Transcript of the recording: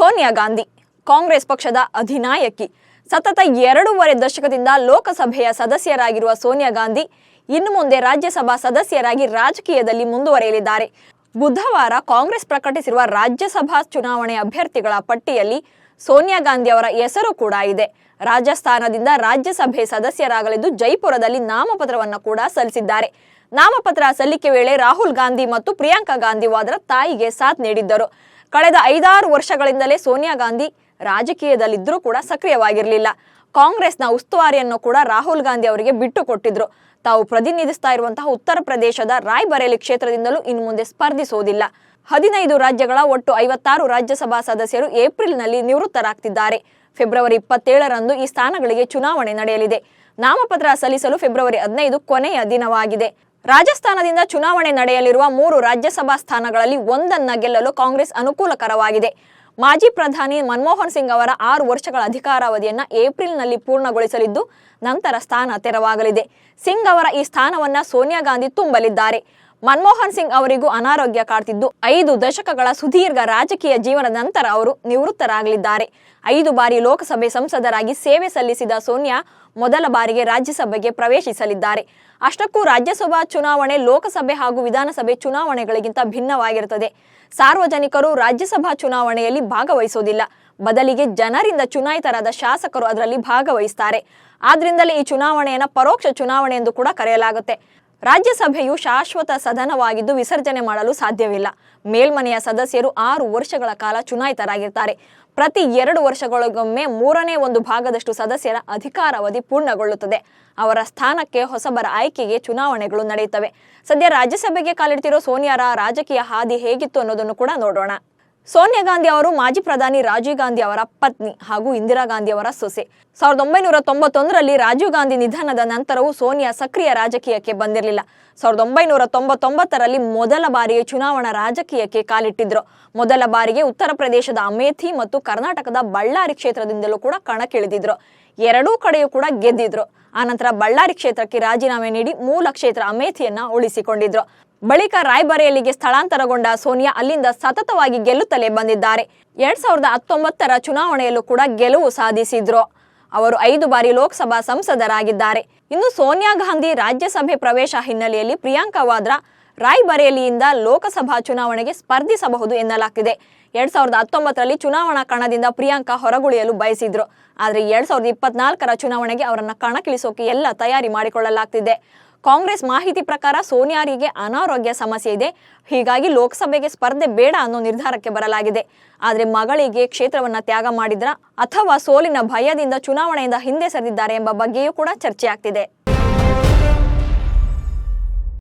ಸೋನಿಯಾ ಗಾಂಧಿ, ಕಾಂಗ್ರೆಸ್ ಪಕ್ಷದ ಅಧಿನಾಯಕಿ. ಸತತ ಎರಡೂವರೆ ದಶಕದಿಂದ ಲೋಕಸಭೆಯ ಸದಸ್ಯರಾಗಿರುವ ಸೋನಿಯಾ ಗಾಂಧಿ ಇನ್ನು ಮುಂದೆ ರಾಜ್ಯಸಭಾ ಸದಸ್ಯರಾಗಿ ರಾಜಕೀಯದಲ್ಲಿ ಮುಂದುವರೆಯಲಿದ್ದಾರೆ. ಬುಧವಾರ ಕಾಂಗ್ರೆಸ್ ಪ್ರಕಟಿಸಿರುವ ರಾಜ್ಯಸಭಾ ಚುನಾವಣೆ ಅಭ್ಯರ್ಥಿಗಳ ಪಟ್ಟಿಯಲ್ಲಿ ಸೋನಿಯಾ ಗಾಂಧಿ ಅವರ ಹೆಸರು ಕೂಡ ಇದೆ. ರಾಜಸ್ಥಾನದಿಂದ ರಾಜ್ಯಸಭೆ ಸದಸ್ಯರಾಗಲಿದ್ದು ಜೈಪುರದಲ್ಲಿ ನಾಮಪತ್ರವನ್ನು ಕೂಡ ಸಲ್ಲಿಸಿದ್ದಾರೆ. ನಾಮಪತ್ರ ಸಲ್ಲಿಕೆ ವೇಳೆ ರಾಹುಲ್ ಗಾಂಧಿ ಮತ್ತು ಪ್ರಿಯಾಂಕಾ ಗಾಂಧಿ ವಾದ್ರಾ ತಾಯಿಗೆ ಸಾಥ್ ನೀಡಿದ್ದರು. ಕಳೆದ ಐದಾರು ವರ್ಷಗಳಿಂದಲೇ ಸೋನಿಯಾ ಗಾಂಧಿ ರಾಜಕೀಯದಲ್ಲಿದ್ದರೂ ಕೂಡ ಸಕ್ರಿಯವಾಗಿರಲಿಲ್ಲ. ಕಾಂಗ್ರೆಸ್ನ ಉಸ್ತುವಾರಿಯನ್ನು ಕೂಡ ರಾಹುಲ್ ಗಾಂಧಿ ಅವರಿಗೆ ಬಿಟ್ಟು ಕೊಟ್ಟಿದ್ರು. ತಾವು ಪ್ರತಿನಿಧಿಸ್ತಾ ಇರುವಂತಹ ಉತ್ತರ ಪ್ರದೇಶದ ರಾಯ್ಬರೇಲಿ ಕ್ಷೇತ್ರದಿಂದಲೂ ಇನ್ನು ಮುಂದೆ ಸ್ಪರ್ಧಿಸುವುದಿಲ್ಲ ಹದಿನೈದು ರಾಜ್ಯಗಳ ಒಟ್ಟು ಐವತ್ತಾರು ರಾಜ್ಯಸಭಾ ಸದಸ್ಯರು ಏಪ್ರಿಲ್ನಲ್ಲಿ ನಿವೃತ್ತರಾಗ್ತಿದ್ದಾರೆ. ಫೆಬ್ರವರಿ ಇಪ್ಪತ್ತೇಳರಂದು ಈ ಸ್ಥಾನಗಳಿಗೆ ಚುನಾವಣೆ ನಡೆಯಲಿದೆ. ನಾಮಪತ್ರ ಸಲ್ಲಿಸಲು ಫೆಬ್ರವರಿ ಹದಿನೈದು ಕೊನೆಯ ದಿನವಾಗಿದೆ. ರಾಜಸ್ಥಾನದಿಂದ ಚುನಾವಣೆ ನಡೆಯಲಿರುವ ಮೂರು ರಾಜ್ಯಸಭಾ ಸ್ಥಾನಗಳಲ್ಲಿ ಒಂದನ್ನ ಗೆಲ್ಲಲು ಕಾಂಗ್ರೆಸ್ ಅನುಕೂಲಕರವಾಗಿದೆ. ಮಾಜಿ ಪ್ರಧಾನಿ ಮನಮೋಹನ್ ಸಿಂಗ್ ಅವರ ಆರು ವರ್ಷಗಳ ಅಧಿಕಾರಾವಧಿಯನ್ನ ಏಪ್ರಿಲ್ನಲ್ಲಿ ಪೂರ್ಣಗೊಳಿಸಲಿದ್ದು, ನಂತರ ಸ್ಥಾನ ತೆರವಾಗಲಿದೆ. ಸಿಂಗ್ ಅವರ ಈ ಸ್ಥಾನವನ್ನ ಸೋನಿಯಾ ಗಾಂಧಿ ತುಂಬಲಿದ್ದಾರೆ. ಮನಮೋಹನ್ ಸಿಂಗ್ ಅವರಿಗೂ ಅನಾರೋಗ್ಯ ಕಾಡ್ತಿದ್ದು. ಐದು ದಶಕಗಳ ಸುದೀರ್ಘ ರಾಜಕೀಯ ಜೀವನದ ನಂತರ ಅವರು ನಿವೃತ್ತರಾಗಲಿದ್ದಾರೆ. ಐದು ಬಾರಿ ಲೋಕಸಭೆ ಸಂಸದರಾಗಿ ಸೇವೆ ಸಲ್ಲಿಸಿದ ಸೋನಿಯಾ ಮೊದಲ ಬಾರಿಗೆ ರಾಜ್ಯಸಭೆಗೆ ಪ್ರವೇಶಿಸಲಿದ್ದಾರೆ. ಅಷ್ಟಕ್ಕೂ ರಾಜ್ಯಸಭಾ ಚುನಾವಣೆ ಲೋಕಸಭೆ ಹಾಗೂ ವಿಧಾನಸಭೆ ಚುನಾವಣೆಗಳಿಗಿಂತ ಭಿನ್ನವಾಗಿರುತ್ತದೆ. ಸಾರ್ವಜನಿಕರು ರಾಜ್ಯಸಭಾ ಚುನಾವಣೆಯಲ್ಲಿ ಭಾಗವಹಿಸುವುದಿಲ್ಲ ಬದಲಿಗೆ ಜನರಿಂದ ಚುನಾಯಿತರಾದ ಶಾಸಕರು ಅದರಲ್ಲಿ ಭಾಗವಹಿಸ್ತಾರೆ. ಆದ್ರಿಂದಲೇ ಈ ಚುನಾವಣೆಯನ್ನು ಪರೋಕ್ಷ ಚುನಾವಣೆ ಎಂದು ಕೂಡ ಕರೆಯಲಾಗುತ್ತೆ. ರಾಜ್ಯಸಭೆಯು ಶಾಶ್ವತ ಸದನವಾಗಿದ್ದು ವಿಸರ್ಜನೆ ಮಾಡಲು ಸಾಧ್ಯವಿಲ್ಲ. ಮೇಲ್ಮನೆಯ ಸದಸ್ಯರು ಆರು ವರ್ಷಗಳ ಕಾಲ ಚುನಾಯಿತರಾಗಿರ್ತಾರೆ. ಪ್ರತಿ ಎರಡು ವರ್ಷಗಳಿಗೊಮ್ಮೆ ಮೂರನೇ ಒಂದು ಭಾಗದಷ್ಟು ಸದಸ್ಯರ ಅಧಿಕಾರಾವಧಿ ಪೂರ್ಣಗೊಳ್ಳುತ್ತದೆ. ಅವರ ಸ್ಥಾನಕ್ಕೆ ಹೊಸಬರ ಆಯ್ಕೆಗೆ ಚುನಾವಣೆಗಳು ನಡೆಯುತ್ತವೆ. ಸದ್ಯ ರಾಜ್ಯಸಭೆಗೆ ಕಾಲಿಡ್ತಿರೋ ಸೋನಿಯಾರ ರಾಜಕೀಯ ಹಾದಿ ಹೇಗಿತ್ತು ಅನ್ನೋದನ್ನು ಕೂಡ ನೋಡೋಣ. ಸೋನಿಯಾ ಗಾಂಧಿ ಅವರು, ಮಾಜಿ ಪ್ರಧಾನಿ ರಾಜೀವ್ ಗಾಂಧಿ ಅವರ ಪತ್ನಿ ಹಾಗೂ ಇಂದಿರಾ ಗಾಂಧಿ ಅವರ ಸೊಸೆ. ಸಾವಿರದ ಒಂಬೈನೂರ ತೊಂಬತ್ತೊಂದರಲ್ಲಿ ರಾಜೀವ್ ಗಾಂಧಿ ನಿಧನದ ನಂತರವೂ ಸೋನಿಯಾ ಸಕ್ರಿಯ ರಾಜಕೀಯಕ್ಕೆ ಬಂದಿರಲಿಲ್ಲ. ಸಾವಿರದ ಒಂಬೈನೂರ ತೊಂಬತ್ತೊಂಬತ್ತರಲ್ಲಿ ಮೊದಲ ಬಾರಿಗೆ ಚುನಾವಣಾ ರಾಜಕೀಯಕ್ಕೆ ಕಾಲಿಟ್ಟಿದ್ರು. ಮೊದಲ ಬಾರಿಗೆ ಉತ್ತರ ಪ್ರದೇಶದ ಅಮೇಥಿ ಮತ್ತು ಕರ್ನಾಟಕದ ಬಳ್ಳಾರಿ ಕ್ಷೇತ್ರದಿಂದಲೂ ಕೂಡ ಕಣಕ್ಕಿಳಿದಿದ್ರು. ಎರಡೂ ಕಡೆಯೂ ಕೂಡ ಗೆದ್ದಿದ್ರು. ಆನಂತರ ಬಳ್ಳಾರಿ ಕ್ಷೇತ್ರಕ್ಕೆ ರಾಜೀನಾಮೆ ನೀಡಿ ಮೂಲ ಕ್ಷೇತ್ರ ಅಮೇಥಿಯನ್ನ ಉಳಿಸಿಕೊಂಡಿದ್ರು. ಬಳಿಕ ರಾಯ್ಬರೇಲಿಗೆ ಸ್ಥಳಾಂತರಗೊಂಡ ಸೋನಿಯಾ ಅಲ್ಲಿಂದ ಸತತವಾಗಿ ಗೆಲ್ಲುತ್ತಲೇ ಬಂದಿದ್ದಾರೆ. ಎರಡ್ ಸಾವಿರದ ಹತ್ತೊಂಬತ್ತರ ಚುನಾವಣೆಯಲ್ಲೂ ಕೂಡ ಗೆಲುವು ಸಾಧಿಸಿದ್ರು. ಅವರು ಐದು ಬಾರಿ ಲೋಕಸಭಾ ಸಂಸದರಾಗಿದ್ದಾರೆ. ಇನ್ನು ಸೋನಿಯಾ ಗಾಂಧಿ ರಾಜ್ಯಸಭೆ ಪ್ರವೇಶ ಹಿನ್ನೆಲೆಯಲ್ಲಿ ಪ್ರಿಯಾಂಕಾ ವಾದ್ರಾ ರಾಯ್ಬರೇಲಿಯಿಂದ ಲೋಕಸಭಾ ಚುನಾವಣೆಗೆ ಸ್ಪರ್ಧಿಸಬಹುದು ಎನ್ನಲಾಗ್ತಿದೆ ಎರಡ್ ಸಾವಿರದ ಹತ್ತೊಂಬತ್ತರಲ್ಲಿ ಚುನಾವಣಾ ಕಣದಿಂದ ಪ್ರಿಯಾಂಕಾ ಹೊರಗುಳಿಯಲು ಬಯಸಿದ್ರು. ಆದರೆ ಎರಡ್ ಸಾವಿರದ ಇಪ್ಪತ್ನಾಲ್ಕರ ಚುನಾವಣೆಗೆ ಅವರನ್ನು ಕಣಕ್ಕಿಳಿಸೋಕೆ ಎಲ್ಲ ತಯಾರಿ ಮಾಡಿಕೊಳ್ಳಲಾಗ್ತಿದೆ. ಕಾಂಗ್ರೆಸ್ ಮಾಹಿತಿ ಪ್ರಕಾರ ಸೋನಿಯಾರಿಗೆ ಅನಾರೋಗ್ಯ ಸಮಸ್ಯೆ ಇದೆ. ಹೀಗಾಗಿ ಲೋಕಸಭೆಗೆ ಸ್ಪರ್ಧೆ ಬೇಡ ಅನ್ನೋ ನಿರ್ಧಾರಕ್ಕೆ ಬರಲಾಗಿದೆ. ಆದರೆ ಮಗಳಿಗೆ ಕ್ಷೇತ್ರವನ್ನ ತ್ಯಾಗ ಮಾಡಿದ್ರ ಅಥವಾ ಸೋಲಿನ ಭಯದಿಂದ ಚುನಾವಣೆಯಿಂದ ಹಿಂದೆ ಸರಿದಿದ್ದಾರೆ ಎಂಬ ಬಗ್ಗೆಯೂ ಕೂಡ ಚರ್ಚೆ ಆಗ್ತಿದೆ